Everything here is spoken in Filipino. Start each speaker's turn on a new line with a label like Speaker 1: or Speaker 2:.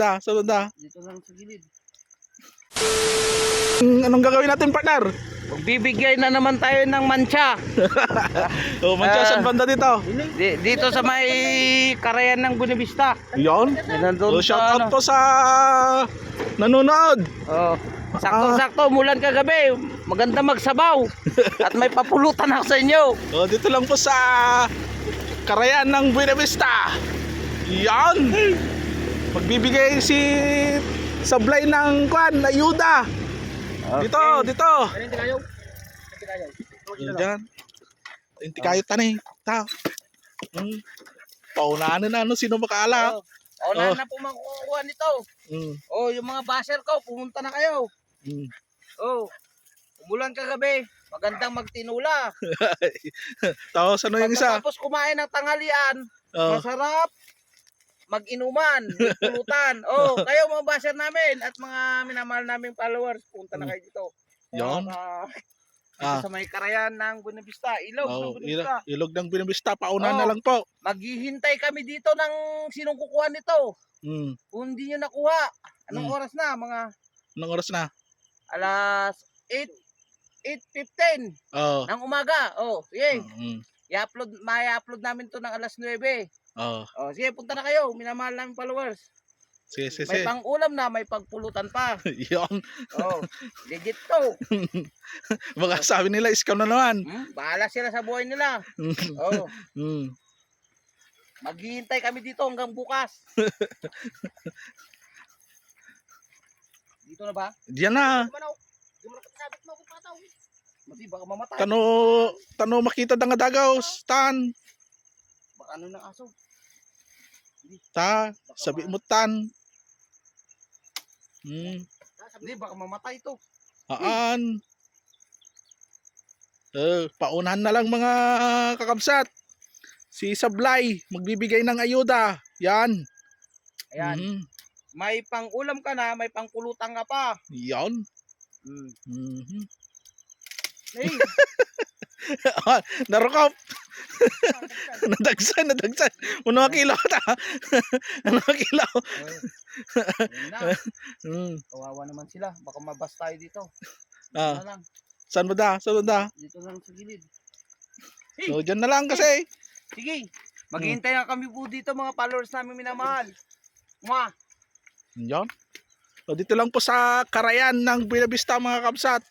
Speaker 1: Da, sunod da.
Speaker 2: Dito lang sa gilid.
Speaker 1: Mm, Anong gagawin natin, partner?
Speaker 2: Magbibigay na naman tayo ng mancha.
Speaker 1: Oh, mancha,
Speaker 2: Ah.
Speaker 1: saan banda dito?
Speaker 2: Di- dito sa may karayan ng Bunibista.
Speaker 1: Yon.
Speaker 2: Nandun
Speaker 1: Oh, shout
Speaker 2: sa
Speaker 1: out
Speaker 2: ano.
Speaker 1: po sa nanonood.
Speaker 2: Oh. Sakto-sakto, mulan kagabi. Maganda magsabaw. At may papulutan ako sa inyo.
Speaker 1: Oh, dito lang po sa Karayan ng Buena Vista. Yan. Magbibigay si sablay ng kwan, ayuda. Dito, dito. Diyan. Hindi kayo tanay. Ta. Hmm. Paunahan na ano, sino makaala.
Speaker 2: Oh. Na
Speaker 1: Oh.
Speaker 2: na po makukuha nito.
Speaker 1: Hmm.
Speaker 2: Oh, yung mga basher ko, pumunta na kayo.
Speaker 1: Hmm.
Speaker 2: Oh. Umulan kagabi. Magandang magtinula.
Speaker 1: Tapos ano yung isa?
Speaker 2: Pagkatapos kumain ng tanghalian,
Speaker 1: Oh.
Speaker 2: masarap mag-inuman, pulutan. Oh, kayo mga basher namin at mga minamahal naming followers, punta na kayo dito.
Speaker 1: Yan.
Speaker 2: Ah,
Speaker 1: Ah.
Speaker 2: sa may karayan ng Buenavista, ilog ng
Speaker 1: Oh,
Speaker 2: Buenavista.
Speaker 1: ilog, ilog ng Buena Vista, paunahan
Speaker 2: Oh.
Speaker 1: na lang po.
Speaker 2: Maghihintay kami dito ng sinong kukuha nito.
Speaker 1: Hmm.
Speaker 2: Kung hindi nyo nakuha, anong
Speaker 1: Mm.
Speaker 2: oras na? Mga
Speaker 1: Anong oras na?
Speaker 2: alas 8, 8.15
Speaker 1: Oh.
Speaker 2: ng umaga. Oh, sige.
Speaker 1: Hmm.
Speaker 2: I-upload, may upload namin to ng alas 9.
Speaker 1: Oh.
Speaker 2: Oh, sige, punta na kayo. Minamahal namin followers.
Speaker 1: Sige, sige,
Speaker 2: May
Speaker 1: sige.
Speaker 2: pang-ulam na, may pagpulutan pa.
Speaker 1: Yon.
Speaker 2: Oh, legit to.
Speaker 1: Mga sabi nila, scam na naman.
Speaker 2: Hmm? Bahala sila sa buhay nila. Oh,
Speaker 1: Hmm.
Speaker 2: maghihintay kami dito hanggang bukas. dito na ba?
Speaker 1: Diyan na.
Speaker 2: Kumanaw. Di mo nakasabit mo kung pataw. Mati, baka mamatay.
Speaker 1: Tano, tano makita da nga dagaw, tan,
Speaker 2: Baka ano ng aso.
Speaker 1: ta, sabi mo tan. Hmm,
Speaker 2: Hindi, baka mamatay to.
Speaker 1: aan. Eh, paunahan na lang mga kakabsat. Si Sablay, magbibigay ng ayuda. Yan.
Speaker 2: Ayan.
Speaker 1: Mhm.
Speaker 2: May pang-ulam ka na, may pang-pulutan ka pa.
Speaker 1: Yan.
Speaker 2: Hmm.
Speaker 1: Mhm.
Speaker 2: Hey,
Speaker 1: Narukop. nadagsan, nadagsan. Ano nga kilo ta? ano nga kilo? Hmm.
Speaker 2: Kawawa naman sila. Baka mabas tayo dito.
Speaker 1: Ah.
Speaker 2: na lang.
Speaker 1: Saan mo da? Saan mo da?
Speaker 2: Dito lang sa gilid.
Speaker 1: So, dyan na lang kasi.
Speaker 2: Sige. Maghihintay na kami po dito mga followers namin minamahal. Mwah.
Speaker 1: Yan. So, dito lang po sa Karayan ng Buena Vista mga kabsat.